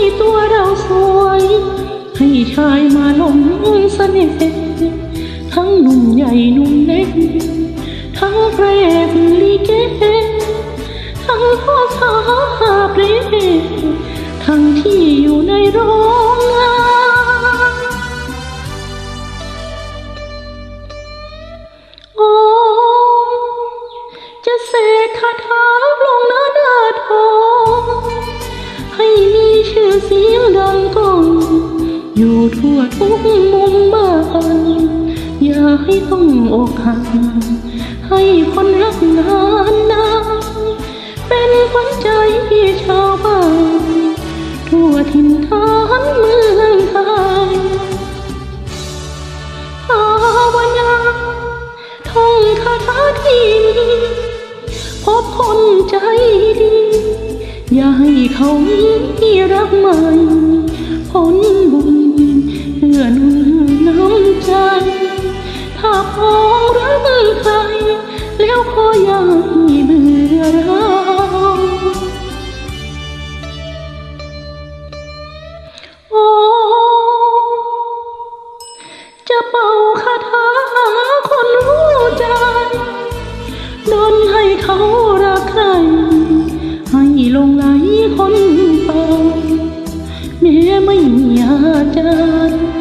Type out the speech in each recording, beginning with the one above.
ให้ตัวเราสวย ให้ชายมาหลงเสน่ห์ทั้งหนุ่มใหญ่หนุ่มเล็ก ทั้งแพรบลิเกทั้งพ่อสาวเปรทั้งที่อยู่ในโรง สียงดังก้อง อยู่ทั่วทุกมุมบ้านอย่าให้ต้องอกหักให้คนรักนานนานเป็นขวัญใจชาวบ้าน ทั่วถิ่นฐานเมืองไทยภาวนาท่องคาถาที่มีพบคนใจดี อย่าให้เขามีรักใหม่ผลบุญเพื่อนน้ำใจ ถ้าพองรักใคร แล้วขออย่าให้เบื่อเราโอ้จะเป่ ลงไหลคนเป่าแม้ไม่มีอาจารย์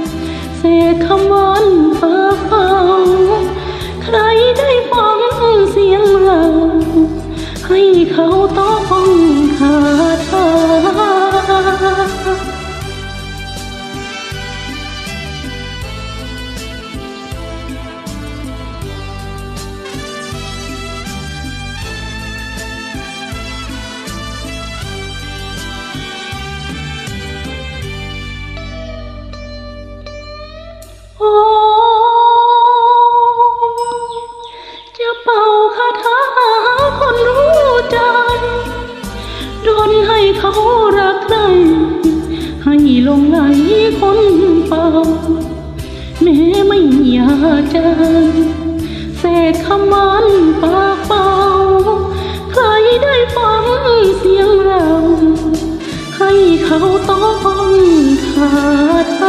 คาถาหาคนรู้ใจดนให้เขารักใครให้ลงไหลคนเป่าแม้ไม่อาจารย์เศษคำมันปากเป่าใครได้ฟังเสียงเรา ให้เขาต้องคาถา